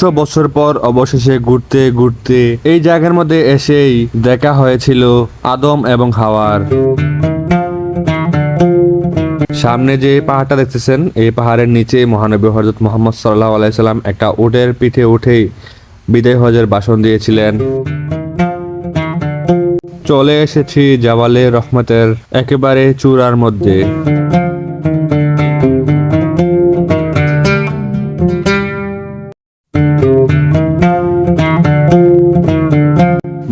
তিনশো বছর পর অবশেষে ঘুরতে ঘুরতে এই জায়গার মধ্যে এসেই দেখা হয়েছিল আদম এবং হাওয়ার। সামনে যে পাহাড়টা দেখতেছেন, এই পাহাড়ের নিচে মহানবী হজরত মোহাম্মদ সাল্লাহ আলাইসাল্লাম একটা উটের পিঠে উঠেই বিদায় হজের ভাষণ দিয়েছিলেন। চলে এসেছি জাওয়ালে রহমতের একেবারে চূড়ার মধ্যে।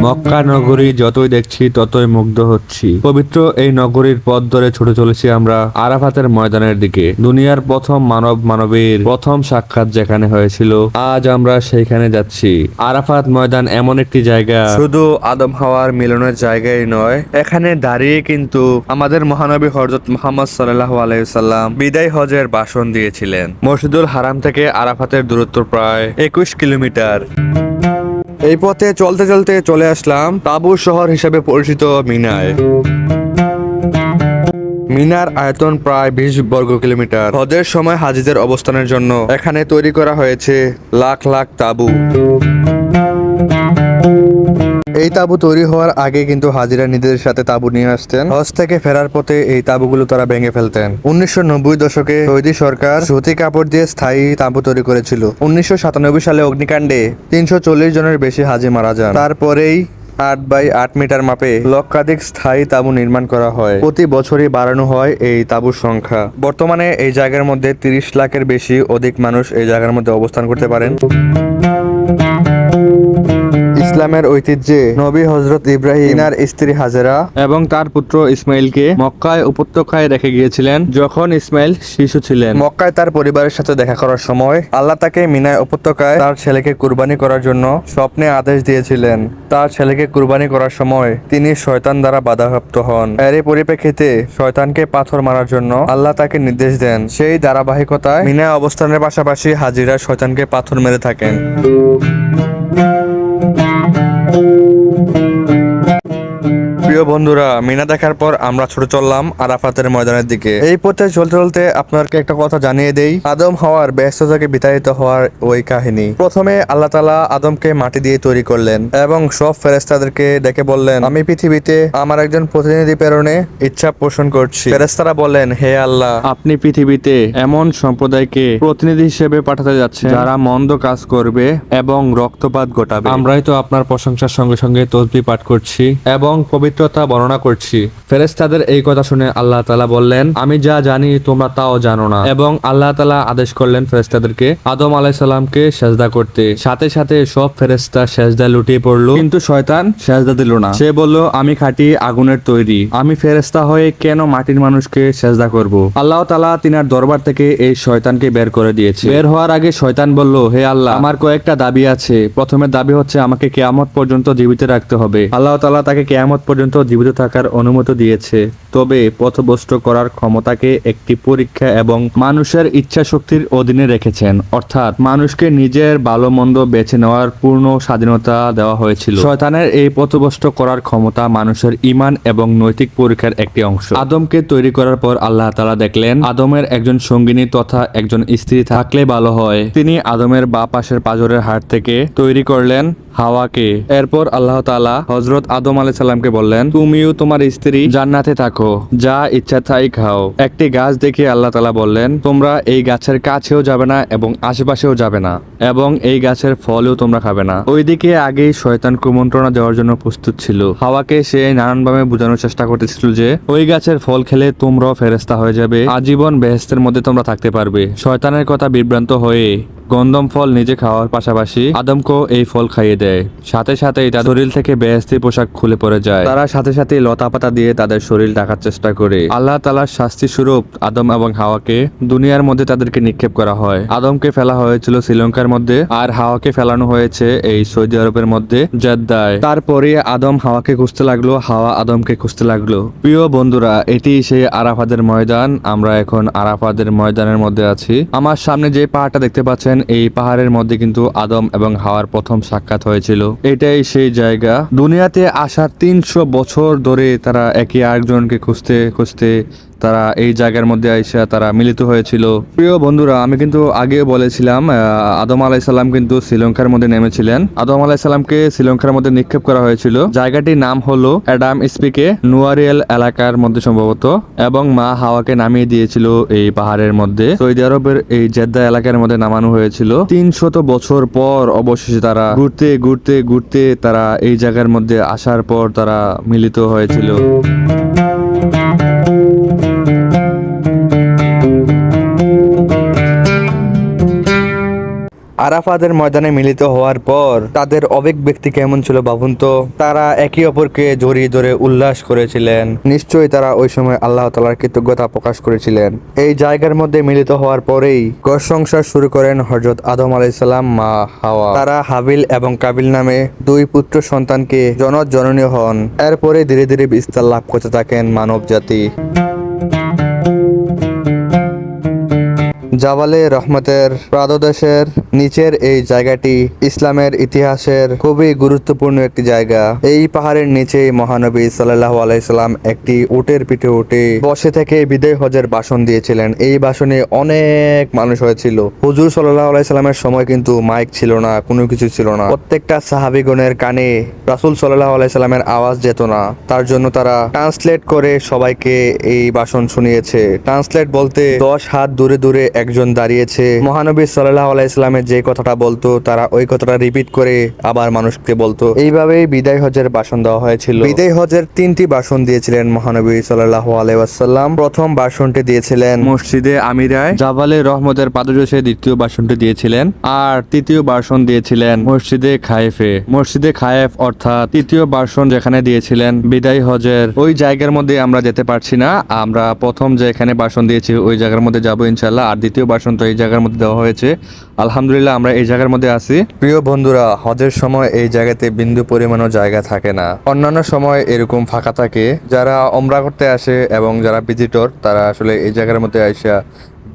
মক্কা নগরী যতই দেখছি, ততই মুগ্ধ হচ্ছি। পবিত্র এই নগরীর পথ ধরে ছুটে চলেছি আমরা আরাফাতের ময়দানের দিকে। দুনিয়ার প্রথম মানব মানবীর প্রথম সাক্ষাৎ যেখানে হয়েছিল, আজ আমরা সেইখানে যাচ্ছি। আরাফাত ময়দান এমন একটি জায়গা। শুধু আদম হাওয়ার মিলনের জায়গায় নয়, এখানে দাঁড়িয়ে কিন্তু আমাদের মহানবী হজরত মোহাম্মদ সাল্লাহ আলাইসাল্লাম বিদায় হজের ভাষণ দিয়েছিলেন। মসজিদুল হারাম থেকে আরাফাতের দূরত্ব প্রায় একুশ কিলোমিটার। এই পথে চলতে চলতে চলে আসলাম তাবু শহর হিসেবে পরিচিত মিনায়। মিনার আয়তন প্রায় বিশ বর্গ কিলোমিটার। হজের সময় হাজিদের অবস্থানের জন্য এখানে তৈরি করা হয়েছে লাখ লাখ তাবু। এই তাবু তৈরি হওয়ার আগে কিন্তু হাজিরা নিজেদের সাথে তাবু নিয়ে আসতেন। হজ থেকে ফেরার পথে এই তাবুগুলো তারা ভেঙে ফেলতেন। উনিশশো নব্বই দশকে সৌদি সরকার সুতি কাপড় দিয়ে স্থায়ী তাবু তৈরি করেছিল। উনিশশো সাতানব্বই সালে অগ্নিকাণ্ডে তিনশো চল্লিশ জনের বেশি হাজি মারা যান। তারপরেই আট বাই আট মিটার মাপে লক্ষাধিক স্থায়ী তাঁবু নির্মাণ করা হয়। প্রতি বছরই বাড়ানো হয় এই তাঁবুর সংখ্যা। বর্তমানে এই জায়গার মধ্যে তিরিশ লাখের বেশি অধিক মানুষ এই জায়গার মধ্যে অবস্থান করতে পারেন। ইসলামের ঐতিহ্যে নবী হজরত ইব্রাহিম আর স্ত্রী হাজেরা এবং তার পুত্র ইসমাইলকে মক্কায় উপত্যকায় রেখে গিয়েছিলেন যখন ইসমাইল শিশু ছিলেন। মক্কায় তার পরিবারের সাথে দেখা করার সময় আল্লাহ তাকে মিনায় উপত্যকায় তার ছেলেকে কুরবানি করার জন্য স্বপ্নে আদেশ দিয়েছিলেন। তার ছেলেকে কুরবানি করার সময় তিনি শয়তান দ্বারা বাধাপ্রাপ্ত হন। এর পরিপ্রেক্ষিতে শয়তানকে পাথর মারার জন্য আল্লাহ তাকে নির্দেশ দেন। সেই ধারাবাহিকতায় মিনায় অবস্থানের পাশাপাশি হাজিরা শয়তানকে পাথর মেরে থাকেন। প্রিয় বন্ধুরা, মিনা দেখার পর আমরা ছোট চললাম আরাফাতের ময়দানের দিকে। এই পথে চলতে চলতে আপনাকে একটা কথা জানিয়ে দেই, আদম হওয়ার ব্যস্ত থেকে বিতাড়িত হওয়ার ওই কাহিনী। প্রথমে আল্লাহ তালা আদমকে মাটি দিয়ে তৈরি করলেন এবং সব ফেরেস্তাদেরকে ডেকে বললেন, আমি পৃথিবীতে আমার একজন প্রতিনিধি প্রেরণে ইচ্ছা পোষণ করছি। ফেরেস্তারা বলেন হে আল্লাহ, আপনি পৃথিবীতে এমন সম্প্রদায়কে প্রতিনিধি হিসেবে পাঠাতে যাচ্ছেন, যারা মন্দ কাজ করবে এবং রক্তপাত ঘটাবে। আমরাই তো আপনার প্রশংসার সঙ্গে সঙ্গে তসবি পাঠ করছি এবং পবিত্রতা বর্ণনা করছি। ফেরেস্তাদের এই কথা শুনে আল্লাহ তালা বললেন, আমি যা জানি তোমরা তাও জানো না। এবং আল্লাহ তালা আদেশ করলেন ফেরেস্তাদেরকে আদম আলাইসাল্লামকে সেজদা করতে। সাথে সাথে সব ফেরেস্তা সেজদা লুটিয়ে পড়ল, কিন্তু শয়তান সেজদা দিল না। সে বলল, আমি খাঁটি আগুনের তৈরি। আমি ফেরেস্তা হয়ে কেন মাটির মানুষকে সেজদা করব? আল্লাহ তালা তিনার দরবার থেকে এই শয়তানকে বের করে দিয়েছে। বের হওয়ার আগে শয়তান বলল, হে আল্লাহ, আমার কয়েকটা দাবি আছে। প্রথমে দাবি হচ্ছে, আমাকে কেয়ামত পর্যন্ত জীবিত রাখতে হবে। আল্লাহ তালা তাকে কেয়ামত পর্যন্ত জীবিত থাকার অনুমতি দিয়েছে। তবে পথভ্রষ্ট করার ক্ষমতাকে একটি পরীক্ষা এবং মানুষের ইচ্ছা শক্তির অধীনে রেখেছেন। অর্থাৎ মানুষকে নিজের ভালো মন্দ বেছে নেওয়ার পূর্ণ স্বাধীনতা দেওয়া হয়েছিল। শয়তানের এই পথভ্রষ্ট করার ক্ষমতা মানুষের ইমান এবং নৈতিক পরীক্ষার একটি অংশ। আদমকে তৈরি করার পর আল্লাহ তালা দেখলেন, আদমের একজন সঙ্গিনী তথা একজন স্ত্রী থাকলে ভালো হয়। তিনি আদমের বা পাশের পাজরের হাট থেকে তৈরি করলেন হাওয়াকে। এরপর আল্লাহ তাআলা হজরত আদম আলাইহিস সালামকে বললেন, তুমিও তোমার স্ত্রী জান্নাতে থাকো, যা ইচ্ছা তাই খাও। একটি গাছ দেখে আল্লাহ তালা বললেন, তোমরা এই গাছের কাছেও যাবে না এবং আশেপাশেও যাবে না, এবং এই গাছের ফলও তোমরা খাবে না। ওইদিকে আগেই শয়তান কুমন্ত্রণা দেওয়ার জন্য প্রস্তুত ছিল। হাওয়াকে সে নানানভাবে বোঝানোর চেষ্টা করতেছিল যে, ওই গাছের ফল খেলে তোমরাও ফেরেস্তা হয়ে যাবে, আজীবন বেহেস্তের মধ্যে তোমরা থাকতে পারবে। শয়তানের কথা বিভ্রান্ত হয়ে গন্ধম ফল নিজে খাওয়ার পাশাপাশি আদমকেও এই ফল খাইয়ে দেয়। সাথে সাথে এটা শরীর থেকে বেহেস্তি পোশাক খুলে পড়ে যায়। তারা সাথে সাথে লতা পাতা দিয়ে তাদের শরীর ঢাকার চেষ্টা করে। আল্লাহ তালার শাস্তি স্বরূপ আদম এবং হাওয়াকে দুনিয়ার মধ্যে তাদেরকে নিক্ষেপ করা হয়। আদমকে ফেলা হয়েছিল শ্রীলঙ্কার মধ্যে আর হাওয়াকে ফেলানো হয়েছে এই সৌদি আরবের মধ্যে জেদ্দায়। তারপরে আদম হাওয়াকে খুঁজতে লাগল, হাওয়া আদমকে খুঁজতে লাগল। প্রিয় বন্ধুরা, এটি সেই আরাফাদের ময়দান। আমরা এখন আরাফাদের ময়দানের মধ্যে আছি। আমার সামনে যে পাহাড়টা দেখতে পাচ্ছেন এই পাহাড়ের মধ্যে কিন্তু আদম এবং হাওয়ার প্রথম সাক্ষাৎ হয়েছিল। এটাই সেই জায়গা। দুনিয়াতে আসার তিনশো বছর ধরে তারা একে আরেকজনকে খুঁজতে খুঁজতে তারা এই জায়গার মধ্যে আইসা তারা মিলিত হয়েছিল। প্রিয় বন্ধুরা, আমি কিন্তু আগে বলেছিলাম আদম আলাইসাল্লাম কিন্তু শ্রীলঙ্কার মধ্যে নেমেছিলেন। আদম আলাইসাল্লামকে শ্রীলঙ্কার মধ্যে নিক্ষেপ করা হয়েছিল। জায়গাটির নাম হলো অ্যাডাম স্পিকে নুয়ারিয়াল এলাকার মধ্যে সম্ভবত, এবং মা হাওয়াকে নামিয়ে দিয়েছিল এই পাহাড়ের মধ্যে। সৌদি আরবের এই জেদ্দা এলাকার মধ্যে নামানো হয়েছিল। তিনশত বছর পর অবশেষে তারা ঘুরতে ঘুরতে ঘুরতে তারা এই জায়গার মধ্যে আসার পর তারা মিলিত হয়েছিল। আরাফাদের ময়দানে মিলিত হওয়ার পর তাদের অবেগ ব্যক্তি কেমন ছিল ভাবুন তো? তারা একে অপরকে জড়িয়ে ধরে উল্লাস করেছিলেন। নিশ্চয়ই তারা ওই সময় আল্লাহ তালার কৃতজ্ঞতা প্রকাশ করেছিলেন। এই জায়গার মধ্যে মিলিত হওয়ার পরেই ঘর সংসার শুরু করেন হজরত আদম আলাইসাল্লাম মা হাওয়া। তারা হাবিল এবং কাবিল নামে দুই পুত্র সন্তানকে জনজননী হন। এরপরে ধীরে ধীরে বিস্তার লাভ করতে থাকেন মানব জাতি জাবালে রহমতের প্রাদদেশের নিচের এই জায়গাটি ইসলামের ইতিহাসের খুবই গুরুত্বপূর্ণ একটি জায়গা। এই পাহাড়ের নিচে মহানবী সাল্লাহ আলাইসাল্লাম একটি উটের পিঠে উঠে বসে থেকে বিদায় হজের ভাষণ দিয়েছিলেন। এই ভাষণে অনেক মানুষ হয়েছিল। হুজুর সাল্লাহ আলাইসাল্লামের সময় কিন্তু মাইক ছিল না, কোনো কিছু ছিল না। প্রত্যেকটা সাহাবিগণের কানে রাসুল সাল্লাহ আলাইসাল্লামের আওয়াজ যেত না। তার জন্য তারা ট্রান্সলেট করে সবাইকে এই ভাষণ শুনিয়েছে। ট্রান্সলেট বলতে দশ হাত দূরে দূরে একজন দাঁড়িয়েছে। মহানবী সাল্লাহ আলাইস্লামের যে কথাটা বলতো তারা ওই কথাটা রিপিট করে আবার মানুষকে বলতো। এইভাবেই বিদায় হজের ভাষণ দেওয়া হয়েছিল। বিদায় হজের তিনটি ভাষণ দিয়েছিলেন মহানবী সাল্লাহ আলাইসাল্লাম প্রথম ভাষণটি দিয়েছিলেন মসজিদে আমিরায় জাবালে রহমতের পাদদেশে দ্বিতীয় ভাষণটি দিয়েছিলেন। আর তৃতীয় ভাষণ দিয়েছিলেন মসজিদে খায়েফে। মসজিদে খায়েফ অর্থাৎ তৃতীয় ভাষণ যেখানে দিয়েছিলেন বিদায় হজের। ওই জায়গার মধ্যে আমরা যেতে পারছি না। আমরা প্রথম যেখানে বাসন দিয়েছি ওই জায়গার মধ্যে যাব ইনশাল্লাহ আর দ্বিতীয় ভাষণ তো এই জায়গার মধ্যে দেওয়া হয়েছে। আলহামদুলিল্লাহ আমরা এই জায়গার মধ্যে আছি। প্রিয় বন্ধুরা, হজের সময় এই জায়গাতে বিন্দু পরিমাণও জায়গা থাকে না। অন্যান্য সময় এরকম ফাঁকা থাকে। যারা অমরা করতে আসে এবং যারা ভিজিটর তারা আসলে এই জায়গার মধ্যে আইসা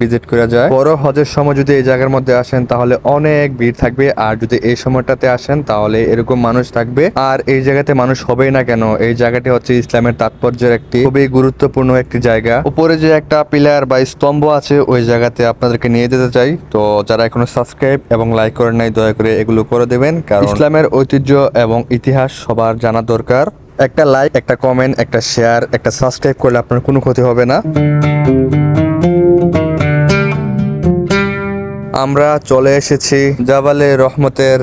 ভিজিট করা যায়। বড় হজের সময় যদি এই জায়গার মধ্যে আসেন, তাহলে অনেক ভিড় থাকবে। আর যদি এই সময়টাতে আসেন, তাহলে এরকম মানুষ থাকবে। আর এই জায়গাতে মানুষ হবেই না কেন? এই জায়গাটি হচ্ছে ইসলামের তাৎপর্যের একটি খুবই গুরুত্বপূর্ণ একটি জায়গা। উপরে যে একটা পিলার বা স্তম্ভ আছে, ওই জায়গাতে আপনাদেরকে নিয়ে যেতে চাই। তো যারা এখনও সাবস্ক্রাইব এবং লাইক করেন নাই, দয়া করে এগুলো করে দেবেন। কারণ ইসলামের ঐতিহ্য এবং ইতিহাস সবার জানা দরকার। একটা লাইক, একটা কমেন্ট, একটা শেয়ার, একটা সাবস্ক্রাইব করলে আপনার কোনো ক্ষতি হবে না। আমরা চলে এসেছি জাবালে রহমতের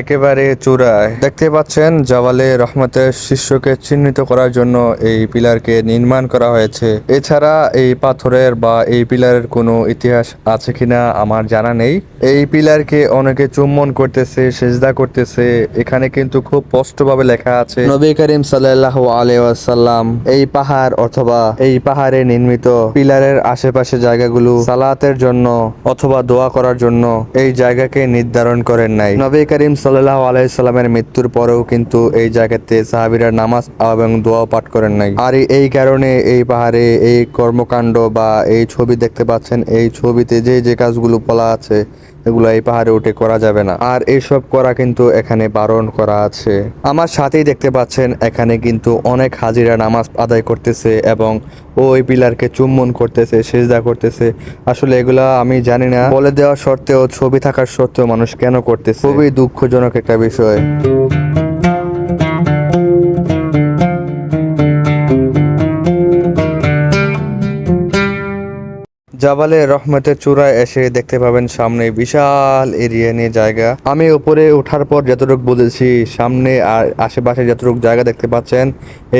একেবারে চূড়ায়। দেখতে পাচ্ছেন জাবালে রহমতের শিষ্যকে চিহ্নিত করার জন্য এই পিলারকে নির্মাণ করা হয়েছে। এছাড়া এই পাথরের বা এই পিলারের কোনো ইতিহাস আছে কিনা আমার জানা নেই। এই পিলারকে অনেকে চুম্বন করতেছে, সেজদা করতেছে। এখানে কিন্তু খুব স্পষ্টভাবে লেখা আছে, নবী করিম সাল্লাহ আলাইসাল্লাম এই পাহাড় অথবা এই পাহাড়ে নির্মিত পিলারের আশেপাশে জায়গাগুলো সালাতের জন্য অথবা দোয়া করার জন্য এই জায়গাকে নির্ধারণ করেন নাই। নবী করিম সাল্লাহ আলাইসাল্লামের মৃত্যুর পরেও কিন্তু এই জায়গাতে সাহাবিরা নামাজ এবং দোয়া পাঠ করেন নাই। আর এই কারণে এই পাহাড়ে এই কর্মকাণ্ড বা এই ছবি দেখতে পাচ্ছেন, এই ছবিতে যে যে কাজগুলো বলা আছে এগুলো এই পাহাড়ে উঠে করা যাবে না। আর এইসব করা কিন্তু এখানে বারণ করা আছে। আমার সাথেই দেখতে পাচ্ছেন, এখানে কিন্তু অনেক হাজিরা নামাজ আদায় করতেছে এবং ওই পিলারকে চুম্বন করতেছে, সেজদা করতেছে। আসলে এগুলা আমি জানি না। বলে দেওয়া সত্ত্বেও, ছবি থাকার সত্ত্বেও মানুষ কেন করতেছে? খুবই দুঃখজনক একটা বিষয়। জাবালে রহমতের চূড়ায় এসে দেখতে পাবেন সামনে বিশাল এরিয়া নিয়ে জায়গা। আমি উপরে ওঠার পর যতটুকু বলেছি সামনে আর আশেপাশে যতটুকু জায়গা দেখতে পাচ্ছেন,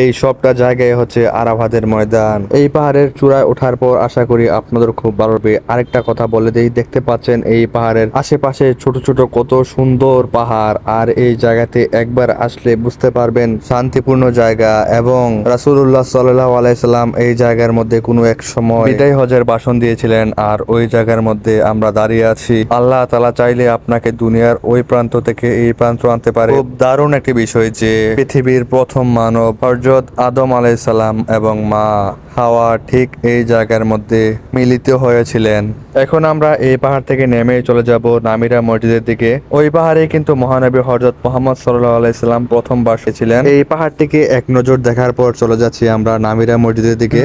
এই সবটা জায়গায় হচ্ছে আরাভাদের ময়দান। এই পাহাড়ের চূড়ায় ওঠার পর আশা করি আপনাদের খুব ভালো হবে আরেকটা কথা বলে দিই, দেখতে পাচ্ছেন এই পাহাড়ের আশেপাশে ছোট ছোট কত সুন্দর পাহাড়, আর এই জায়গাতে একবার আসলে বুঝতে পারবেন শান্তিপূর্ণ জায়গা এবং রাসুল্লাহ সাল্লাহ আলাইসাল্লাম এই জায়গার মধ্যে কোনো এক সময় বিদায় হজের ভাষণ দিয়েছিলেন আর ওই জায়গার মধ্যে আমরা দাঁড়িয়ে আছি। আল্লাহ তালা চাইলে আপনাকে দুনিয়ার ওই প্রান্ত থেকে এই প্রান্ত আনতে পারে। খুব দারুণ একটি বিষয় যে পৃথিবীর প্রথম মানব হরজত আদম আলাইসাল্লাম এবং মা হাওয়া ঠিক এই জায়গার মধ্যে মিলিত হয়েছিলেন। এখন আমরা এই পাহাড় থেকে নেমে চলে যাব নামিরা মসজিদের দিকে। ওই পাহাড়ে কিন্তু মহানবী হরজত মোহাম্মদ সাল্লাহ প্রথম বাসে ছিলেন এই পাহাড়টিকে এক নজর দেখার পর চলে যাচ্ছি আমরা নামিরা মসজিদের দিকে।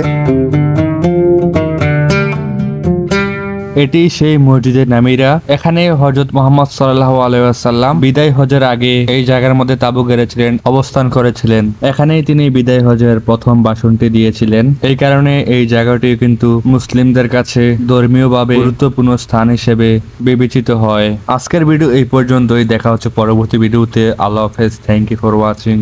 এটি সেই মসজিদের নামিরা। এখানে হজরত মোহাম্মদ সাল্লাহ আলাইসাল্লাম বিদায় হজের আগে এই জায়গার মধ্যে তাবু গেড়েছিলেন, অবস্থান করেছিলেন। এখানেই তিনি বিদায় হজের প্রথম ভাষণটি দিয়েছিলেন। এই কারণে এই জায়গাটি কিন্তু মুসলিমদের কাছে ধর্মীয়ভাবে গুরুত্বপূর্ণ স্থান হিসেবে বিবেচিত হয়। আজকের ভিডিও এই পর্যন্তই। দেখা হচ্ছে পরবর্তী ভিডিওতে। আল্লাহ হাফেজ। Thank you for watching